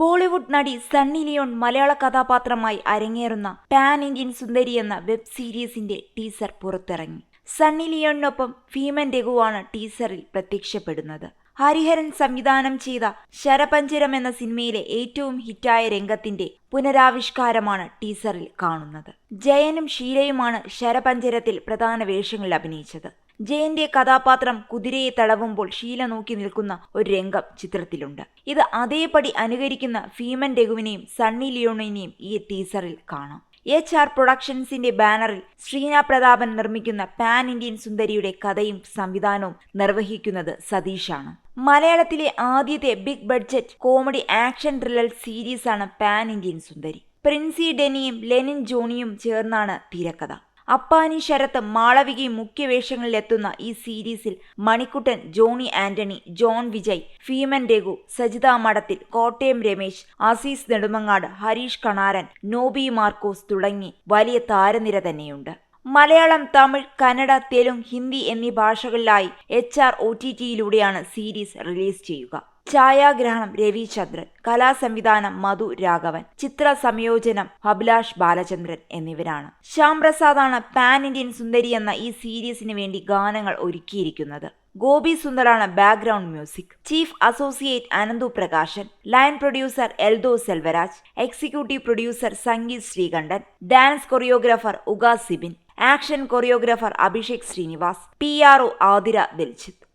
ബോളിവുഡ് നടി സണ്ണി ലിയോൺ മലയാള കഥാപാത്രമായി അരങ്ങേറുന്ന pan Indian Sundari എന്ന വെബ് സീരീസിന്റെ ടീസർ പുറത്തിറങ്ങി. സണ്ണി ലിയോണിനൊപ്പം ഭീമൻ രഘുവാണ് ടീസറിൽ പ്രത്യക്ഷപ്പെടുന്നത്. ഹരിഹരൻ സംവിധാനം ചെയ്ത ശരപഞ്ചരം എന്ന സിനിമയിലെ ഏറ്റവും ഹിറ്റായ രംഗത്തിന്റെ പുനരാവിഷ്കാരമാണ് ടീസറിൽ കാണുന്നത്. ജയനും ഷീലയുമാണ് ശരപഞ്ചരത്തിൽ പ്രധാന വേഷങ്ങളിൽ അഭിനയിച്ചത്. ജയന്റെ കഥാപാത്രം കുതിരയെ തടവുമ്പോൾ ശീല നോക്കി നിൽക്കുന്ന ഒരു രംഗം ചിത്രത്തിലുണ്ട്. ഇത് അതേപടി അനുകരിക്കുന്ന ഫീമൻ രഘുവിനെയും സണ്ണി ലിയോണിനെയും ഈ ടീസറിൽ കാണാം. എച്ച് ആർ പ്രൊഡക്ഷൻസിന്റെ ബാനറിൽ ശ്രീന പ്രതാപൻ നിർമ്മിക്കുന്ന പാൻ ഇന്ത്യൻ സുന്ദരിയുടെ കഥയും സംവിധാനവും നിർവഹിക്കുന്നത് സതീഷാണ്. മലയാളത്തിലെ ആദ്യത്തെ big budget comedy action thriller സീരീസാണ് pan Indian Sundari. Princy ഡെനിയും ലെനിൻ ജോണിയും ചേർന്നാണ് തിരക്കഥ. അപ്പാനി ശരത്ത് മാളവികയും മുഖ്യവേഷങ്ങളിലെത്തുന്ന ഈ സീരീസിൽ മണിക്കുട്ടൻ ജോണി ആന്റണി ജോൺ വിജയ് ഭീമൻ രഘു സജിത മഠത്തിൽ കോട്ടയം രമേശ് അസീസ് നെടുമങ്ങാട് ഹരീഷ് കണാരൻ നോബി മാർക്കോസ് തുടങ്ങി വലിയ താരനിര തന്നെയുണ്ട്. മലയാളം തമിഴ് കന്നഡ തെലുങ്ക് ഹിന്ദി എന്നീ ഭാഷകളിലായി എച്ച് ആർ ഒ ടി ടിയിലൂടെയാണ് സീരീസ് റിലീസ് ചെയ്യുക. ഛായാഗ്രഹണം രവിചന്ദ്രൻ കലാസംവിധാനം മധു രാഘവൻ ചിത്ര സംയോജനം അഭിലാഷ് ബാലചന്ദ്രൻ എന്നിവരാണ്. ശ്യാം പ്രസാദാണ് പാൻ ഇന്ത്യൻ സുന്ദരി എന്ന ഈ സീരീസിന് വേണ്ടി ഗാനങ്ങൾ ഒരുക്കിയിരിക്കുന്നത്. Gopi സുന്ദറാണ് background music. Chief associate Ananthu Prakashan line producer Eldho Selvaraj executive producer Sangeeth Sreekantan dance choreographer Uga Sibin action choreographer Abhishek Srinivas P R O Athira Diljith.